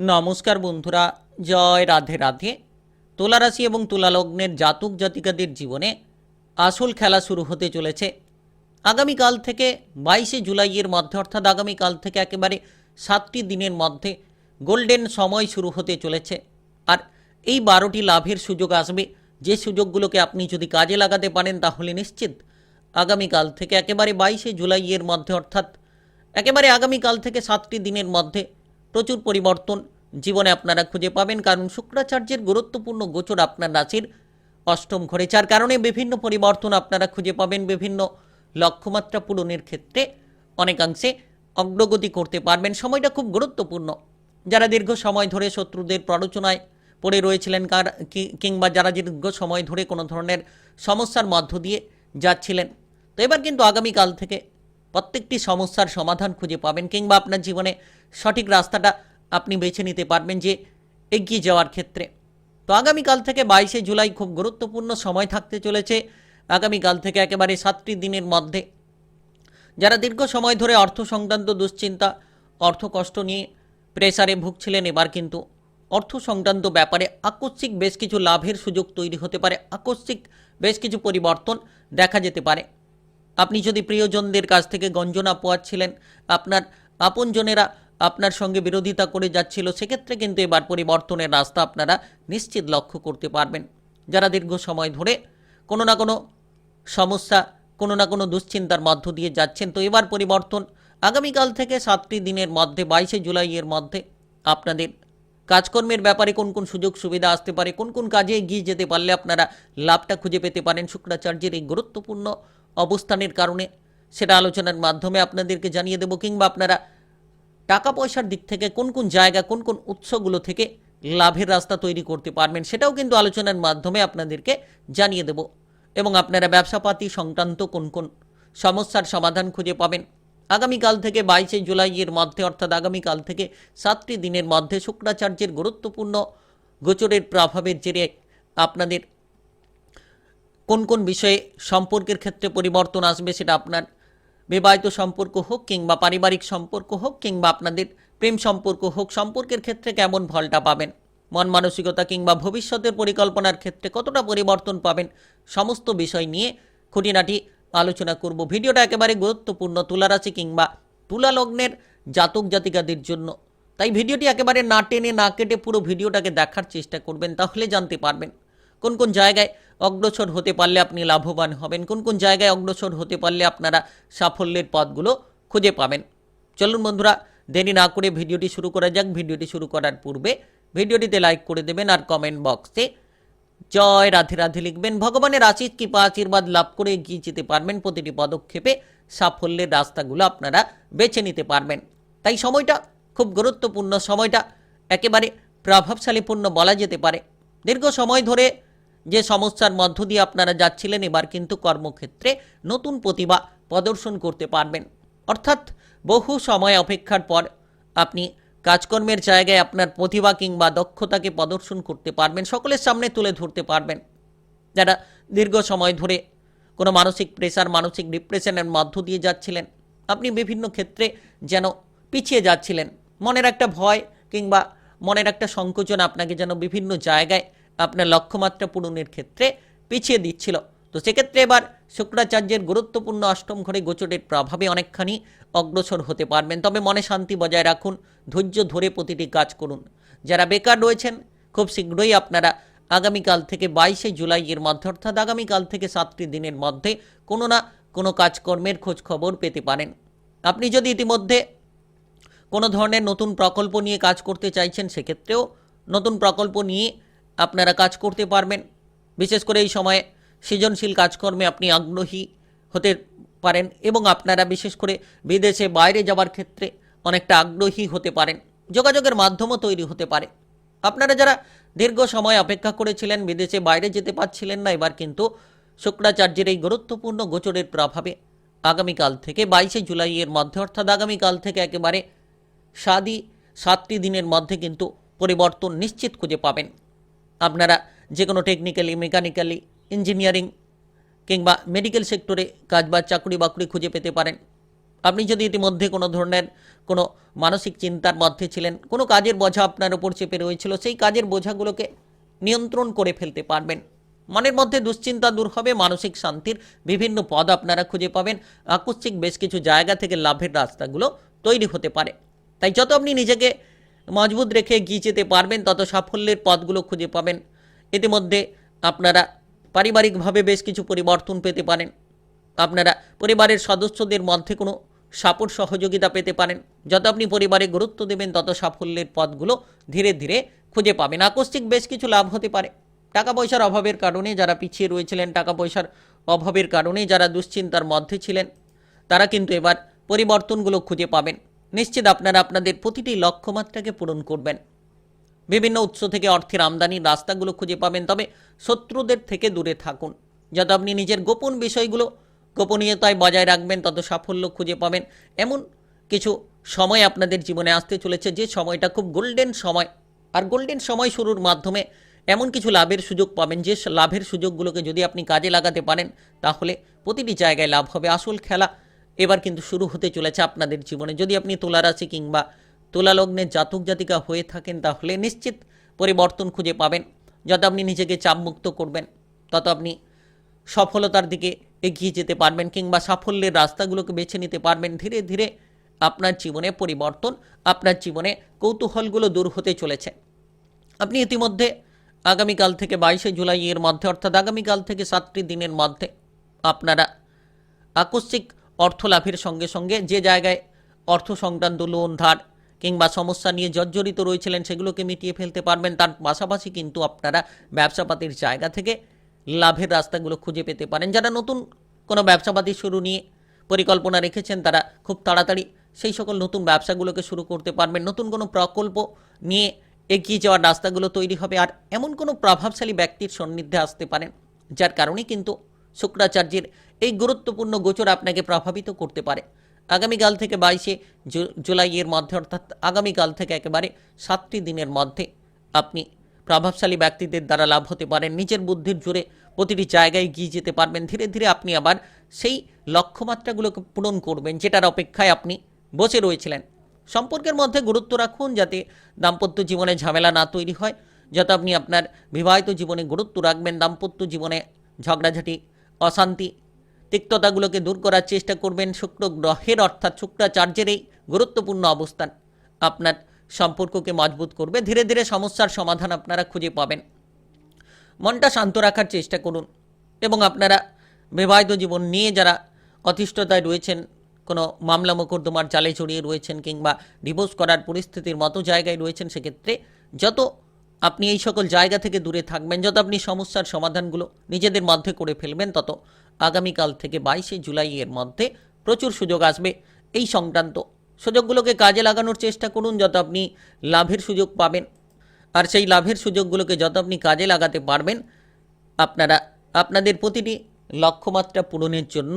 নমস্কার বন্ধুরা, জয় রাধে রাধে। তুলা রাশি এবং তুলা লগ্নের জাতক জাতিকাদের জীবনে আসল খেলা শুরু হতে চলেছে। আগামীকাল থেকে বাইশে জুলাইয়ের মধ্যে, অর্থাৎ আগামীকাল থেকে একেবারে সাতটি দিনের মধ্যে গোল্ডেন সময় শুরু হতে চলেছে। আর এই বারোটি লাভের সুযোগ আসবে। যে সুযোগগুলোকে আপনি যদি কাজে লাগাতে পারেন, তাহলে নিশ্চিত আগামীকাল থেকে একেবারে বাইশে জুলাইয়ের মধ্যে, অর্থাৎ একেবারে আগামীকাল থেকে সাতটি দিনের মধ্যে প্রচুর পরিবর্তন জীবনে আপনারা খুঁজে পাবেন, কারণ শুক্রাচার্যের গুরুত্বপূর্ণ গোচর আপনার রাশির অষ্টম ঘরে, যার কারণে বিভিন্ন পরিবর্তন আপনারা খুঁজে পাবেন, বিভিন্ন লক্ষ্যমাত্রা পূরণের ক্ষেত্রে অনেকাংশে অগ্রগতি করতে পারবেন। সময়টা খুব গুরুত্বপূর্ণ। যারা দীর্ঘ সময় ধরে শত্রুদের প্ররোচনায় পড়ে রয়েছিলেন, কার কিংবা যারা দীর্ঘ সময় ধরে কোনো ধরনের সমস্যার মধ্য দিয়ে যাচ্ছিলেন। তো এবার কিন্তু আগামীকাল থেকে প্রত্যেকটি সমস্যার সমাধান খুঁজে পাবেন কিংবা আপনার জীবনে সঠিক রাস্তাটা আপনি বেছে নিতে পারবেন যে এগিয়ে যাওয়ার ক্ষেত্রে। তো আগামীকাল থেকে বাইশে জুলাই খুব গুরুত্বপূর্ণ সময় থাকতে চলেছে। আগামীকাল থেকে একেবারে সাতটি দিনের মধ্যে। যারা দীর্ঘ সময় ধরে অর্থ সংক্রান্ত দুশ্চিন্তা, অর্থ কষ্ট নিয়ে প্রেসারে ভুগছিলেন, এবার কিন্তু অর্থ সংক্রান্ত ব্যাপারে আকস্মিক বেশ কিছু লাভের সুযোগ তৈরি হতে পারে। আকস্মিক বেশ কিছু পরিবর্তন দেখা যেতে পারে। আপনি যদি প্রিয়জনদের কাছ থেকে গঞ্জনা পোয়াচ্ছিলেন, আপনার আপনজনেরা আপনার সঙ্গে বিরোধিতা করে যাচ্ছিল, সেক্ষেত্রে কিন্তু এবার পরিবর্তনের রাস্তা আপনারা নিশ্চিত লক্ষ্য করতে পারবেন। যারা দীর্ঘ সময় ধরে কোনো না কোনো সমস্যা, কোনো না কোনো দুশ্চিন্তার মধ্য দিয়ে যাচ্ছেন, তো এবার পরিবর্তন আগামীকাল থেকে সাতটি দিনের মধ্যে, বাইশে জুলাইয়ের মধ্যে আপনাদের কাজকর্মের ব্যাপারে কোন কোন সুযোগ সুবিধা আসতে পারে, কোন কোন কাজে এগিয়ে যেতে পারলে আপনারা লাভটা খুঁজে পেতে পারেন। শুক্রাচার্যের এই গুরুত্বপূর্ণ অবস্থানের কারণে। সেটা আলোচনার মাধ্যমে আপনাদেরকে জানিয়ে দেব, কিংবা আপনারা টাকা পয়সার দিক থেকে কোন কোন জায়গা, কোন কোন উৎসগুলো থেকে লাভের রাস্তা তৈরি করতে পারবেন, সেটাও কিন্তু আলোচনার মাধ্যমে আপনাদেরকে জানিয়ে দেব। এবং আপনারা ব্যবসাপাতি সংক্রান্ত কোন কোন সমস্যার সমাধান খুঁজে পাবেন। আগামীকাল থেকে বাইশে জুলাইয়ের মধ্যে, অর্থাৎ আগামীকাল থেকে সাতটি দিনের মধ্যে শুক্রাচার্যের গুরুত্বপূর্ণ গোচরের প্রভাবের জেরে আপনাদের কোন কোন বিষয়ে সম্পর্কের ক্ষেত্রে পরিবর্তন আসবে সেটা আপনার বিবাহিত সম্পর্ক হোক কিংবা পারিবারিক সম্পর্ক হোক কিংবা আপনাদের প্রেম সম্পর্ক হোক, সম্পর্কের ক্ষেত্রে কেমন ফলটা পাবেন? মন মানসিকতা কিংবা ভবিষ্যতের পরিকল্পনার ক্ষেত্রে কতটা পরিবর্তন পাবেন? সমস্ত বিষয় নিয়ে খুঁটিনাটি আলোচনা করব। ভিডিওটা একেবারে গুরুত্বপূর্ণ, তুলারাশি কিংবা তুলা লগ্নের জাতক জাতিকাদের জন্য। তাই ভিডিওটি একেবারে না টেনে না কেটে পুরো ভিডিওটাকে দেখার চেষ্টা করবেন, তাহলে জানতে পারবেন। কোন কোন জায়গায় অগ্রসর হতে পারলে আপনি লাভবান হবেন? কোন কোন জায়গায় অগ্রসর হতে পারলে আপনারা সাফল্যের পথগুলো খুঁজে পাবেন? চলুন বন্ধুরা, দেরি না করে ভিডিওটি শুরু করা যাক। ভিডিওটি শুরু করার পূর্বে ভিডিওটিতে লাইক করে দেবেন আর কমেন্ট বক্সে জয় রাধে রাধে লিখবেন। ভগবানের আশিস কৃপা, আশীর্বাদ লাভ করে এগিয়ে যেতে পারবেন। প্রতিটি পদক্ষেপে সাফল্যের রাস্তাগুলো আপনারা বেছে নিতে পারবেন। তাই সময়টা খুব গুরুত্বপূর্ণ। সময়টা একেবারে প্রভাবশালীপূর্ণ বলা যেতে পারে। দীর্ঘ সময় ধরে যে সমস্যার মধ্য দিয়ে আপনারা যাচ্ছিলেন, এবার কিন্তু কর্মক্ষেত্রে নতুন প্রতিভা প্রদর্শন করতে পারবেন। অর্থাৎ বহু সময় অপেক্ষার পর আপনি কাজকর্মের জায়গায় আপনার প্রতিভা কিংবা দক্ষতাকে প্রদর্শন করতে পারবেন, সকলের সামনে তুলে ধরতে পারবেন। যারা দীর্ঘ সময় ধরে কোনো মানসিক প্রেশার মানসিক ডিপ্রেশনের মধ্য দিয়ে যাচ্ছিলেন, আপনি বিভিন্ন ক্ষেত্রে যেন পিছিয়ে যাচ্ছিলেন। মনের একটা ভয় কিংবা মনের একটা সংকোচন আপনাকে যেন বিভিন্ন জায়গায় আপনার লক্ষ্যমাত্রা পূরণের ক্ষেত্রে পিছিয়ে দিচ্ছিল। তো সেক্ষেত্রে এবার শুক্রাচার্যের গুরুত্বপূর্ণ অষ্টম ঘরে গোচরের প্রভাবে অনেকখানি অগ্রসর হতে পারবেন। তবে মনে শান্তি বজায় রাখুন, ধৈর্য ধরে প্রতিটি কাজ করুন। যারা বেকার রয়েছেন, খুব শীঘ্রই আপনারা আগামীকাল থেকে বাইশে জুলাইয়ের মধ্যে, অর্থাৎ আগামীকাল থেকে সাতটি দিনের মধ্যে কোনো না কোনো কাজকর্মের খোঁজ খবর পেতে পারেন। আপনি যদি ইতিমধ্যে কোনো ধরনের নতুন প্রকল্প নিয়ে কাজ করতে চাইছেন, সেক্ষেত্রেও নতুন প্রকল্প নিয়ে আপনারা কাজ করতে পারবেন। বিশেষ করে এই সময়ে সৃজনশীল কাজকর্মে আপনি আগ্রহী হতে পারেন এবং আপনারা বিশেষ করে বিদেশে বাইরে যাওয়ার ক্ষেত্রে অনেকটা আগ্রহী হতে পারেন। যোগাযোগের মাধ্যমও তৈরি হতে পারে। আপনারা যারা দীর্ঘ সময় অপেক্ষা করেছিলেন, বিদেশে বাইরে যেতে পারছিলেন না, এবার কিন্তু শুক্রাচার্যের এই গুরুত্বপূর্ণ গোচরের প্রভাবে আগামীকাল থেকে বাইশে জুলাইয়ের মধ্যে, অর্থাৎ আগামীকাল থেকে একেবারে সাদি সাতটি দিনের মধ্যে কিন্তু পরিবর্তন নিশ্চিত খুঁজে পাবেন। আপনারা যে কোনো টেকনিক্যালি মেকানিক্যালি ইঞ্জিনিয়ারিং কিংবা মেডিকেল সেক্টরে কাজ বা চাকরি বাকরি খুঁজে পেতে পারেন। আপনি যদি ইতিমধ্যে কোনো ধরনের কোনো মানসিক চিন্তার মধ্যে ছিলেন, কোনো কাজের বোঝা আপনার উপর চেপে রয়েছিল, সেই কাজের বোঝাগুলোকে নিয়ন্ত্রণ করে ফেলতে পারবেন। মনের মধ্যে দুশ্চিন্তা দূর হবে, মানসিক শান্তির বিভিন্ন পদ আপনারা খুঁজে পাবেন। আকস্মিক বেশ কিছু জায়গা থেকে লাভের রাস্তাগুলো তৈরি হতে পারে। তাই যত আপনি নিজেকে মজবুত রেখে এগিয়ে যেতে পারবেন, তত সাফল্যের পথগুলো খুঁজে পাবেন। ইতিমধ্যে আপনারা পারিবারিকভাবে বেশ কিছু পরিবর্তন পেতে পারেন। আপনারা পরিবারের সদস্যদের মধ্যে কোনো সাপোর্ট, সহযোগিতা পেতে পারেন। যত আপনি পরিবারে গুরুত্ব দেবেন, তত সাফল্যের পথগুলো ধীরে ধীরে খুঁজে পাবেন। আকস্মিক বেশ কিছু লাভ হতে পারে। টাকা পয়সার অভাবের কারণে যারা পিছিয়ে রয়েছিলেন, টাকা পয়সার অভাবের কারণে যারা দুশ্চিন্তার মধ্যে ছিলেন, তারা কিন্তু এবার পরিবর্তনগুলো খুঁজে পাবেন। নিশ্চিত আপনারা আপনাদের প্রতিটি লক্ষ্যমাত্রাকে পূরণ করবেন। বিভিন্ন উৎস থেকে অর্থের আমদানির রাস্তাগুলো খুঁজে পাবেন, তবে শত্রুদের থেকে দূরে থাকুন। যত আপনি নিজের গোপন বিষয়গুলো গোপনীয়তায় বজায় রাখবেন, তত সাফল্য খুঁজে পাবেন। এমন কিছু সময় আপনাদের জীবনে আসতে চলেছে, যে সময়টা খুব গোল্ডেন সময়। আর গোল্ডেন সময় শুরুর মাধ্যমে এমন কিছু লাভের সুযোগ পাবেন, যে লাভের সুযোগগুলোকে যদি আপনি কাজে লাগাতে পারেন, তাহলে প্রতিটি জায়গায় লাভ হবে। আসল খেলা এবার কিন্তু শুরু হতে চলেছে আপনাদের জীবনে। যদি আপনি তুলা রাশি কিংবা তুলা লগ্নের জাতক জাতিকা হয়ে থাকেন, তাহলে নিশ্চিত পরিবর্তন খুঁজে পাবেন। যত আপনি নিজেকে চাপমুক্ত করবেন, তত আপনি সফলতার দিকে এগিয়ে যেতে পারবেন কিংবা সাফল্যের রাস্তাগুলোকে বেছে নিতে পারবেন। ধীরে ধীরে আপনার জীবনে পরিবর্তন, আপনার জীবনে কৌতূহলগুলো দূর হতে চলেছে। আপনি ইতিমধ্যে আগামীকাল থেকে বাইশে জুলাই এর মধ্যে, অর্থাৎ আগামীকাল থেকে সাতটি দিনের মধ্যে আপনারা আকস্মিক অর্থ লাভের সঙ্গে সঙ্গে যে জায়গায় অর্থ সংক্রান্ত লোন ধার কিংবা সমস্যা নিয়ে জর্জরিত রয়েছিলেন, সেগুলোকে মিটিয়ে ফেলতে পারবেন। তার পাশাপাশি কিন্তু আপনারা ব্যবসাপাতির জায়গা থেকে লাভের রাস্তাগুলো খুঁজে পেতে পারেন। যারা নতুন কোনো ব্যবসাপাতি শুরু নিয়ে পরিকল্পনা রেখেছেন, তারা খুব তাড়াতাড়ি সেই সকল নতুন ব্যবসাগুলোকে শুরু করতে পারবেন। নতুন কোনো প্রকল্প নিয়ে এগিয়ে যাওয়ার রাস্তাগুলো তৈরি হবে, আর এমন কোনো প্রভাবশালী ব্যক্তির সান্নিধ্যে আসতে পারেন, যার কারণে কিন্তু শুক্রাচার্যের এই গুরুত্বপূর্ণ গোচর আপনাকে প্রভাবিত করতে পারে। আগামীকাল থেকে বাইশে জুলাইয়ের মধ্যে, অর্থাৎ আগামীকাল থেকে একেবারে সাতটি দিনের মধ্যে আপনি প্রভাবশালী ব্যক্তিদের দ্বারা লাভ হতে পারেন। নিজের বুদ্ধির জোরে প্রতিটি জায়গায় গিয়ে যেতে পারবেন। ধীরে ধীরে আপনি আবার সেই লক্ষ্যমাত্রাগুলোকে পূরণ করবেন, যেটার অপেক্ষায় আপনি বসে রয়েছিলেন। সম্পর্কের মধ্যে গুরুত্ব রাখুন যাতে দাম্পত্য জীবনে ঝামেলা না তৈরি হয়, যাতে আপনি আপনার বিবাহিত জীবনে গুরুত্ব রাখবেন। দাম্পত্য জীবনে ঝগড়াঝাটি অশান্তি। তিক্ততাগুলোকে দূর করার চেষ্টা করবেন শুক্র গ্রহের, অর্থাৎ শুক্রাচার্যের এই গুরুত্বপূর্ণ অবস্থান। আপনার সম্পর্ককে মজবুত করবে, ধীরে ধীরে সমস্যার সমাধান আপনারা খুঁজে পাবেন। মনটা শান্ত রাখার চেষ্টা করুন এবং আপনারা বিবাহিত জীবন নিয়ে যারা অতিষ্ঠতায় রয়েছেন, কোনো মামলা মোকদ্দমার জালে জড়িয়ে রয়েছেন কিংবা ডিভোর্স করার পরিস্থিতির মতো জায়গায় রয়েছেন, সেক্ষেত্রে যত আপনি এই সকল জায়গা থেকে দূরে থাকবেন, যত আপনি সমস্যার সমাধানগুলো নিজেদের মধ্যে করে ফেলবেন, তত আগামীকাল থেকে বাইশে জুলাই এর মধ্যে প্রচুর সুযোগ আসবে। এই সংক্রান্ত সুযোগগুলোকে কাজে লাগানোর চেষ্টা করুন, যত আপনি লাভের সুযোগ পাবেন। আর সেই লাভের সুযোগগুলোকে যত আপনি কাজে লাগাতে পারবেন, আপনারা আপনাদের প্রতিটি লক্ষ্যমাত্রা পূরণের জন্য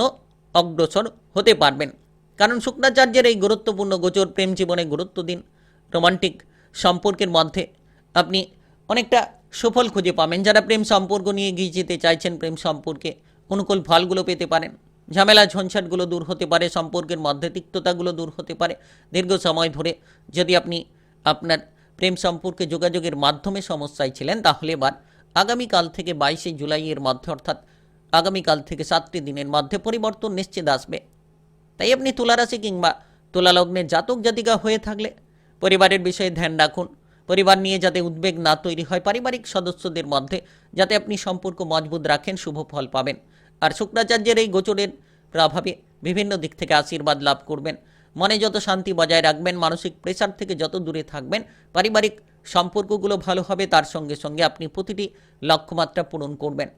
অগ্রসর হতে পারবেন। কারণ শুক্রাচার্যের এই গুরুত্বপূর্ণ গোচর প্রেম জীবনে গুরুত্ব দিন, রোমান্টিক সম্পর্কের মধ্যে আপনি অনেকটা সুফল খুঁজে পাবেন। যারা প্রেম সম্পর্ক নিয়ে এগিয়ে যেতে চাইছেন, প্রেম সম্পর্কে অনুকূল ফলগুলো পেতে পারেন। ঝামেলা, ঝঞ্ঝাটগুলো দূর হতে পারে, সম্পর্কের মধ্যে তিক্ততাগুলো দূর হতে পারে। দীর্ঘ সময় ধরে যদি আপনি আপনার প্রেম সম্পর্কে যোগাযোগের মাধ্যমে সমস্যায় ছিলেন, তাহলে এবার আগামীকাল থেকে বাইশে জুলাইয়ের মধ্যে, অর্থাৎ আগামীকাল থেকে সাতটি দিনের মধ্যে পরিবর্তন নিশ্চিত আসবে। তাই আপনি তুলারাশি কিংবা তুলালগ্নের জাতক জাতিকা হয়ে থাকলে পরিবারের বিষয়ে ধ্যান রাখুন। পরিবার নিয়ে যাতে উদ্বেগ না তৈরি হয় পারিবারিক সদস্যদের মধ্যে, যাতে আপনি সম্পর্ক মজবুত রাখেন, শুভ ফল পাবেন। আর শুক্রাচার্যের এই গোচরের প্রভাবে বিভিন্ন দিক থেকে আশীর্বাদ লাভ করবেন। মনে যত শান্তি বজায় রাখবেন, মানসিক প্রেশার থেকে যত দূরে থাকবেন, পারিবারিক সম্পর্কগুলো ভালো হবে, তার সঙ্গে সঙ্গে আপনি প্রতিটি লক্ষ্যমাত্রা পূরণ করবেন।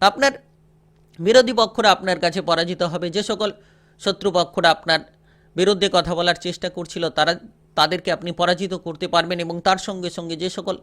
আপনার বিরোধী পক্ষরা আপনার কাছে পরাজিত হবে। যে সকল শত্রুপক্ষরা আপনার বিরুদ্ধে কথা বলার চেষ্টা করছিল, তারা তাদেরকে আপনি পরাজিত করতে পারবেন এবং তার সঙ্গে সঙ্গে যে সকল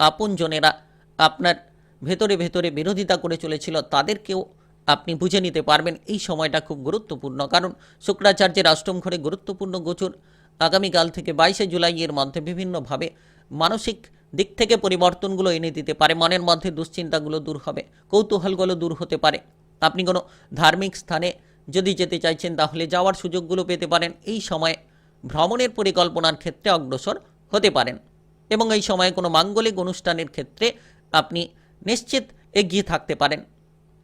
আপনজনেরা আপনার ভেতরে ভেতরে বিরোধিতা করে চলেছিল, তাদেরকেও আপনি বুঝে নিতে পারবেন। এই সময়টা খুব গুরুত্বপূর্ণ। কারণ শুক্রাচার্যের অষ্টম ঘরে গুরুত্বপূর্ণ গোচর আগামীকাল থেকে বাইশে জুলাই এর মধ্যে বিভিন্নভাবে মানসিক দিক থেকে পরিবর্তনগুলো এনে দিতে পারে। মনের মধ্যে দুশ্চিন্তাগুলো দূর হবে, কৌতূহলগুলো দূর হতে পারে। আপনি কোনো ধার্মিক স্থানে যদি যেতে চাইছেন, তাহলে যাওয়ার সুযোগগুলো পেতে পারেন। এই সময়ে ভ্রমণের পরিকল্পনার ক্ষেত্রে অগ্রসর হতে পারেন এবং এই সময়ে কোনো মাঙ্গলিক অনুষ্ঠানের ক্ষেত্রে আপনি নিশ্চিত এগিয়ে থাকতে পারেন।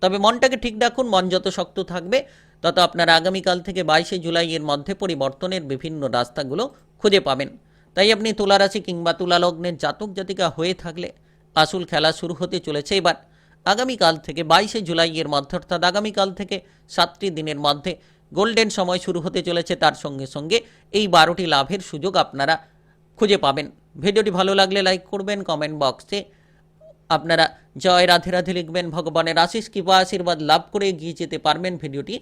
তবে মনটাকে ঠিক রাখুন, মন যত শক্ত থাকবে, তত আপনারা আগামীকাল থেকে বাইশে জুলাই এর মধ্যে পরিবর্তনের বিভিন্ন রাস্তাগুলো খুঁজে পাবেন। তাই আপনি তুলারাশি কিংবা তুলালগ্নের জাতক জাতিকা হয়ে থাকলে আসল খেলা শুরু হতে চলেছে এবার। আগামীকাল থেকে বাইশে জুলাই এর মধ্যে, অর্থাৎ আগামীকাল থেকে সাতটি দিনের মধ্যে গোল্ডেন সময় শুরু হতে চলেছে তার সঙ্গে সঙ্গে। এই বারোটি লাভের সুযোগ আপনারা খুঁজে পাবেন। ভিডিওটি ভালো লাগলে লাইক করবেন কমেন্ট বক্সে আপনারা জয় রাধে রাধে লিখবেন, ভগবানের আশিস, কৃপা, আশীর্বাদ লাভ করে এগিয়ে যেতে পারবেন ভিডিওটি।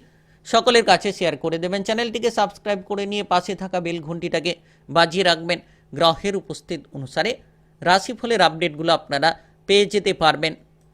সকলের কাছে শেয়ার করে দেবেন। চ্যানেলটিকে সাবস্ক্রাইব করে নিয়ে পাশে থাকা বেল ঘন্টিটাকে বাজিয়ে রাখবেন। গ্রহের উপস্থিত অনুসারে রাশিফলের আপডেটগুলো আপনারা পেয়ে যেতে পারবেন।